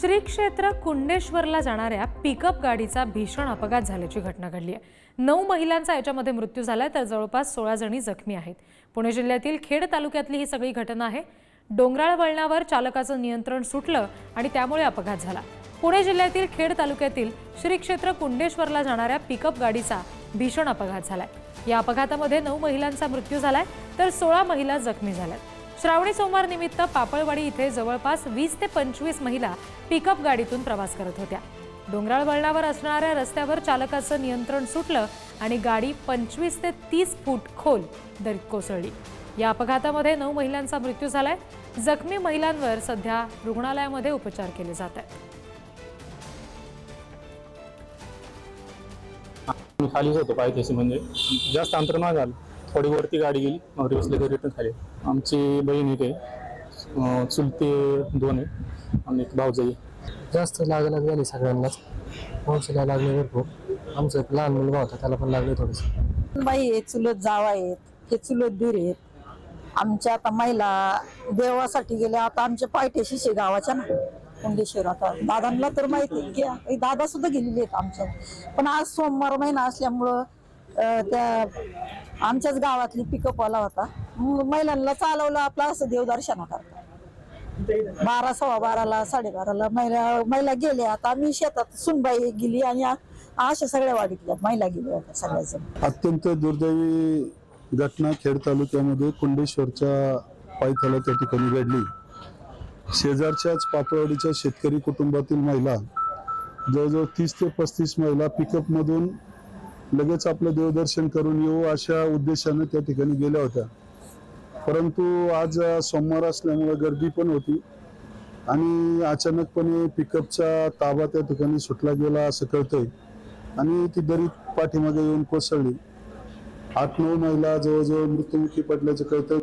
श्री क्षेत्र कुंडेश्वरला जाणाऱ्या पिकअप गाडीचा भीषण अपघात झाल्याची घटना घडली आहे. नऊ महिलांचा याच्यामध्ये मृत्यू झालाय तर जवळपास सोळा जणी जखमी आहेत. पुणे जिल्ह्यातील खेड तालुक्यातली ही सगळी घटना आहे. डोंगराळ वळणावर चालकाचं नियंत्रण सुटलं आणि त्यामुळे अपघात झाला. पुणे जिल्ह्यातील खेड तालुक्यातील श्री क्षेत्र कुंडेश्वरला जाणाऱ्या पिकअप गाडीचा भीषण अपघात झालाय. या अपघातामध्ये नऊ महिलांचा मृत्यू झालाय तर सोळा महिला जखमी झाल्यात. श्रावणी सोमवार निमित्त पापळवाडी इथे जवळपास वीस ते पंचवीस महिला पिकअप गाडीतून प्रवास करत होत्या. डोंगराळ वळणावर असणाऱ्या रस्त्यावर चालकाचं नियंत्रण सुटलं आणि गाडी पंचवीस ते तीस फूट खोल दरीत कोसळली. या अपघातामध्ये नऊ महिलांचा मृत्यू झालाय. जखमी महिलांवर सध्या रुग्णालयामध्ये उपचार केले जात आहेत. खालीच होतो पायथ्याशी म्हणजे जास्त अंतर नाही झालं. थोडी वरती गाडी गेली. मग रिवर्सला घरी रिटर्न खाली. आमची बहीण इथे अं, चुलते दोन आहे. आणि एक भाऊजाई जास्त लागलं झाली सगळ्यांनाच. मावशीला लागले भरपूर. आमचा एक लहान मुलगा होता त्याला पण लागले थोडेसे. बाई आहेत चुलत जावा आहेत हे चुलत दीर आहेत. आमच्या आता महिला देवासाठी गेल्या. आता आमच्या पायथ्याशी गावाच्या ना. कुंडेश्वर आता. दादांना तर माहिती आहे की दादा सुद्धा गेलेले आहेत आमच्या. पण आज सोमवार महिना असल्यामुळं त्या आमच्याच गावातली पिकअपवाला होता. महिलांना चालवलं आपला असं देवदर्शन करता बारा सव्वा बाराला साडेबाराला महिला महिला गेल्या. आता आम्ही शेतात सुनबाई गेली आणि अशा सगळ्या वाढीतल्या महिला गेल्या होत्या सगळ्याजण. अत्यंत दुर्दैवी घटना खेड तालुक्यामध्ये कुंडेश्वरच्या पायथ्याला त्या ठिकाणी घडली. शेजारच्याच पापवाडीच्या शेतकरी कुटुंबातील महिला जवळजवळ तीस ते पस्तीस महिला पिकअप मधून लगेच आपलं देवदर्शन करून येऊ अशा उद्देशानं त्या ठिकाणी गेल्या होत्या. परंतु आज सोमवार असल्यामुळे गर्दी पण होती आणि अचानकपणे पिकअपचा ताबा त्या ठिकाणी सुटला गेला असं कळतंय. आणि ती दरीत पाठीमागे येऊन कोसळली. आठ नऊ महिला जवळजवळ मृत्युमुखी पडल्याचं कळतं